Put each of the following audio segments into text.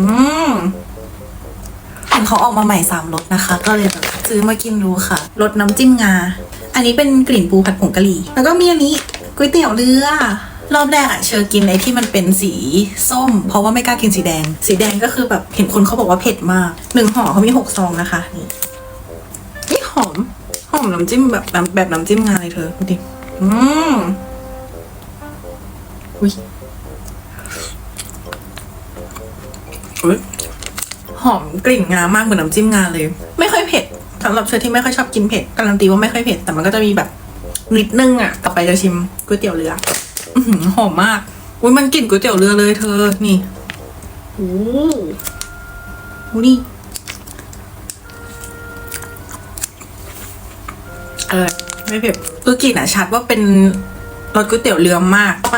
อืมเห็นเขาออกมาใหม่สามรสนะคะ ก็เลยแบบซื้อมากินดูค่ะรสน้ำจิ้มงา อันนี้เป็นกลิ่นปูผัดผงกะหรี่ แล้วก็มีอันนี้ก๋วยเตี๋ยวเรือ รอบแรกอะเชอกินไอ้ที่มันเป็นสีส้ม เพราะว่าไม่กล้ากินสีแดง สีแดงก็คือแบบเห็นคนเขาบอกว่าเผ็ดมากหนึ่งห่อเขามีหกซองนะคะนี่นี่หอมหอมน้ำจิ้มแบบแบบแบบน้ำจิ้มงาเลยเธอดูดิอืมอุ้ยอุ้ย หอมกลิ่นงามากเหมือนน้ำจิ้มงาเลย ไม่ค่อยเผ็ดสำหรับเชอที่ไม่ค่อยชอบกินเผ็ดการันตีว่าไม่ค่อยเผ็ดแต่มันก็จะมีแบบนิดนึงอะ ต่อไปจะชิมก๋วยเตี๋ยวเรืออหอมมากอุ้ยมันกลิ่นก๋วยเตี๋ยวเรือเลยเธอนี่โอ้โหนี่เออไม่เผ็ดคือกลิ่นอะชัดว่าเป็นรสก๋วยเตี๋ยวเรือมาก ไป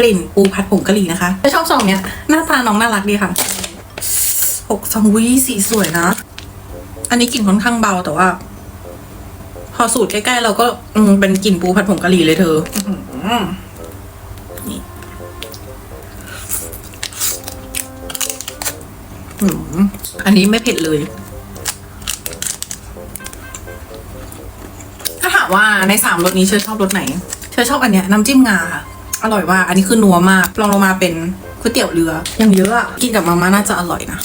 กลิ่นปูผัดผงกะหรี่นะคะชอบซองเนี้ยหน้าตาน้องน่ารักดีค่ะ หกซองวิสีสวยนะ อันนี้กลิ่นค่อนข้างเบาแต่ว่า พอสูตรใกล้ๆ เราก็อืมเป็นกลิ่นปูผัดผงกะหรี่เลยเธอนี่อันนี้ไม่เผ็ดเลย ถ้าถามว่าในสามรสนี้เชอชอบรสไหนเชอชอบอันเนี้ยน้ำจิ้มงาค่ะ อร่อยว่า อันนี้คือนัวมากลองลงมาเป็นก๋วยเตี๋ยวเรืออย่างเยอะอะกินกับมาม่าน่าจะอร่อยนะ